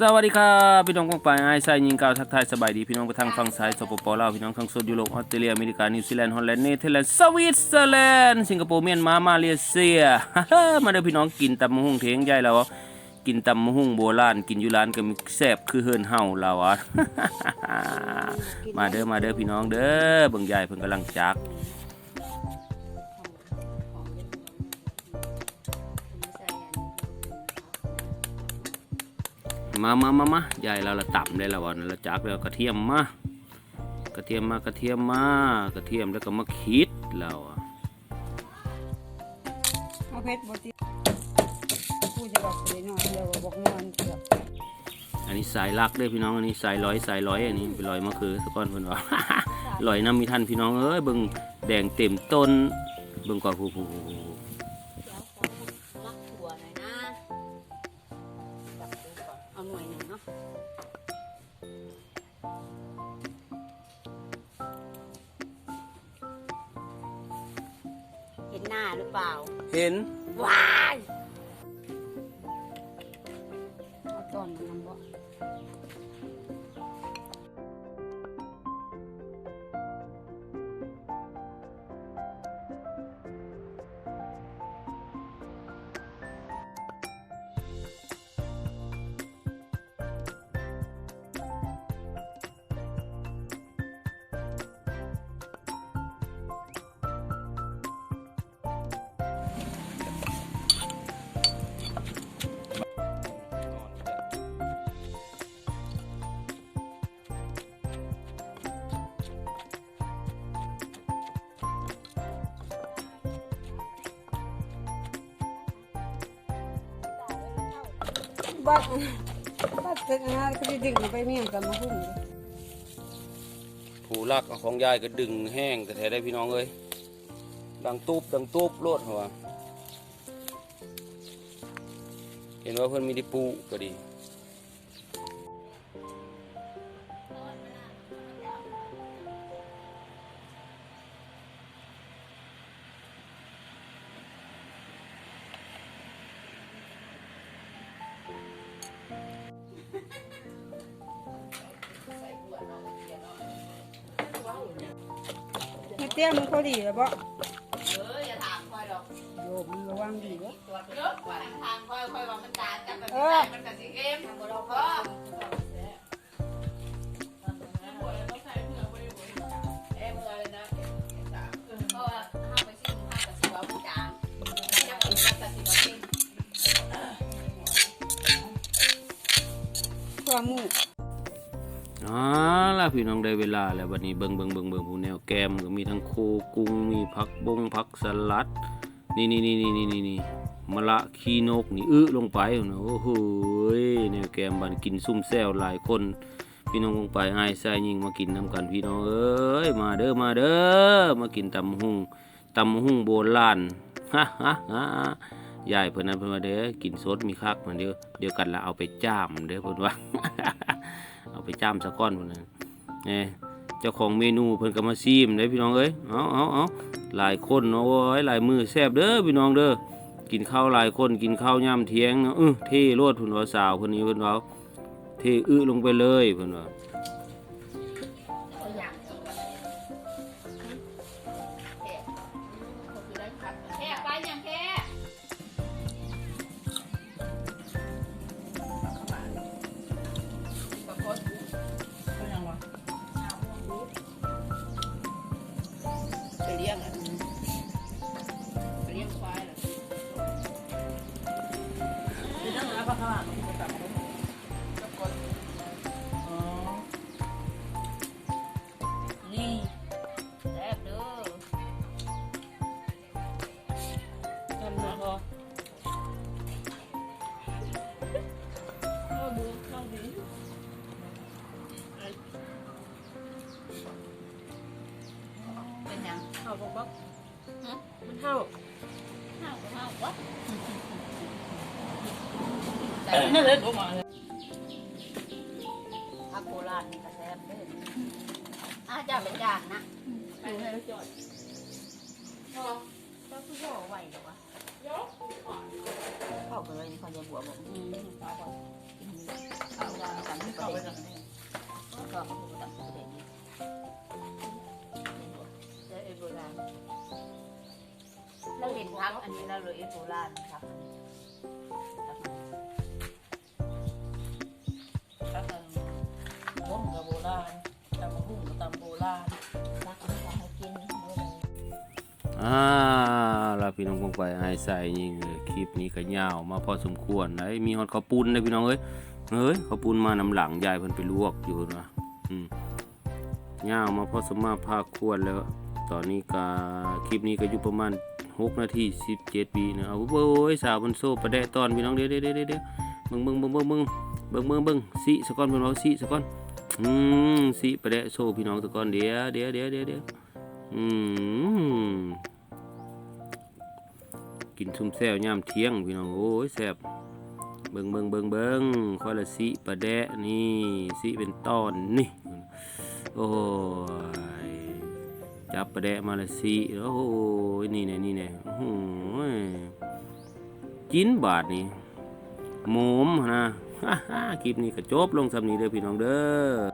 สวัสดีครับพี่น้องกองไปไอ้ไซยิงกาวทักทายสบายดีพี่น้องไปทางฝั่งซ้ายสปปลาวพี่น้องทางโซนยุโรปออสเตรเลียอเมริกานิวซีแลนด์ฮอลแลนด์เนเธอร์แลนด์สวิตเซอร์แลนด์สิงคโปร์เมียนมามาเลเซียมาเด้อพี่น้องกินตำมะฮุ่งเทงใหญ่แล้วกินตำมะฮุ่งโบราณกินอยู่ร้านก็มีแซ่บคือเฮินเฮาเราอะมาเด้อมาเด้อพี่น้องเด้อเบิ่งใหญ่เพิ่นกำลังจัก มามามามาใหญ่เราละต่ำได้แล้ววันละจักแล้วกระเทียมมากระเทียมมากระเทียมมากระเทียมแล้วก็มาคิดเราอะเอาเพชรบติพูดจะบอกเลยเนาะเดี๋ยวบอกนอนเกือบอันนี้สายลักเด้อพี่น้องอันนี้สายร้อยสายร้อยอันนี้เป็นร้อยมะเขือสะก้อนเพิ่นว่าลอยน้ำมีทันพี่น้องเอ้ยเบิ่งแดงเต็มต้นเบิ่งก่อนผู้ผู้ เอาหน่วยหนึ่งเนาะเห็นหน้าหรือเปล่า เห็นว้ายเอาตอนมันนำบ่ บัดบัดเสร็จนะก็ได้ดึงไปเมียงกับมาหุ้มผู้รักของยายก็ดึงแห้งแต่แท้ได้พี่น้องเอ้ยดังตูบดังตูบโลดหัวเห็นว่าเพื่อนมีไดิปูก็ดี เตี้ยมันเขาดีแล้วบ่เอออย่าถามคอยดอกโยมมันระวังดีบ่ตัวเยอะกว่าทางคอยคอยว่ามันจานจับแบบเอนี้อมันกับสีเกมทางเราก็เอ้เมื่อเลยนะเราะว่าห้าไปชิ้นห้ากับสิบว่าผู้จางจะกินกับสิบว่าชิ้นความมูอ๋ อล่ะพี่น้องได้เวลาแล้ววันนี้เบิ่งเบิ่งเบิ่งเบิ่งผู้แนวแกมก็มีทั้งโคกุ้งมีผักบงผักสลัด นี่นี่นี่นี่นี่นี่นี่มะละขี้นกนี่อื้อลงไปนะโอ้โหยแนวแกมบันกินซุ่มแซวหลายคน พี่น้องลงไปให้ใส่ยิงมากินน้ำกันพี่น้องเอ้ยมาเด้อมาเด้อมากินตำหุ่งตำหุ่งโบราณฮ่าฮ่าฮ่ายายเพิ่นนั้นเพิ่นว่าเด้อกินสดมีคักมันเดียวเดียวกันละเอาไปจ้ามเด้อเพิ่นว่า เอาไปจ้ามสะก้อนพุ่นน่ะเอ้เจ้าของเมนูเพิ่นก็มาซีมเด้พี่น้องเอ้ยเอาเอาเอาหลายคนเนาะโอ้ยหลายมือแซ่บเด้อพี่น้องเด้อกินข้าวหลายคนกินข้าวย่ำเทียงเนาะเออเทโลดพุ่นว่าสาวคนนี้เพิ่นว่าเทอื้อลงไปเลยเพิ่นว่า ยังข้าวบอกฮะมันเท่าข้าวข้าววัดนั่นเลยผมมาเลยผักโบราณนี่ก็แซ่บเด้ออาจารย์เป็นจานนะดูให้แล้วจอดเจ้าผู้ย่อไหวเหรอวะ ราณเราเห็นพักอันนี้เราเลยเอโบราณครับพักอันต้มกับโบราณตำมะหุ่งกับตำโบราณรักอันนี้ให้กินอนึงอ่าล่ะพี่น้องคงไปไอ้ใส่ยิงเลยคลิปนี้ก็ยาวมาพอสมควรได้มีฮอดข้าวปุ้นได้พี่น้องเอ้ยเฮ้ยข้าวปุ้นมาน้ำหลังยายเพิ่นไปลวกอยู่นะอืมยาวมาพอสมมาภาคควรแล้ว ตอนนี้ก็คลิปนี้ก็อยู่ประมาณ6นาที17ปีนะเอาโอ้ยสาวบนโซ่ประแดตอนพี่น้องเดี๋ยวเดี๋ยวเดี๋ยวเดี๋ยวเบิ่งเบิ่งเบิ่งเบิ่งเบิ่งเบิ่งเบิ่งเบิ่งสิสะก่อนเพิ่นว่าสิสะก่อนอืมสิประแดโซ่พี่น้องสะก่อนเดี๋ยวเดี๋ยวเดี๋ยวเดี๋ยวเดี๋ยวอืมกินชุ่มแซวยามเที่ยงพี่น้องโอ้ยแซ่บเบิ่งเบิ่งเบิ่งเบิ่งข้อละสิปลาแดนี่สิเป็นตอนนี่โอ้ย จับประแดะมาละสิโอ้โหนี่เนี่ยนี่เนี่ยโอ้โหยกินบาทนี่หมมนะคลิปนี้ก็จบลงสำนี้เด้อพี่น้องเด้อ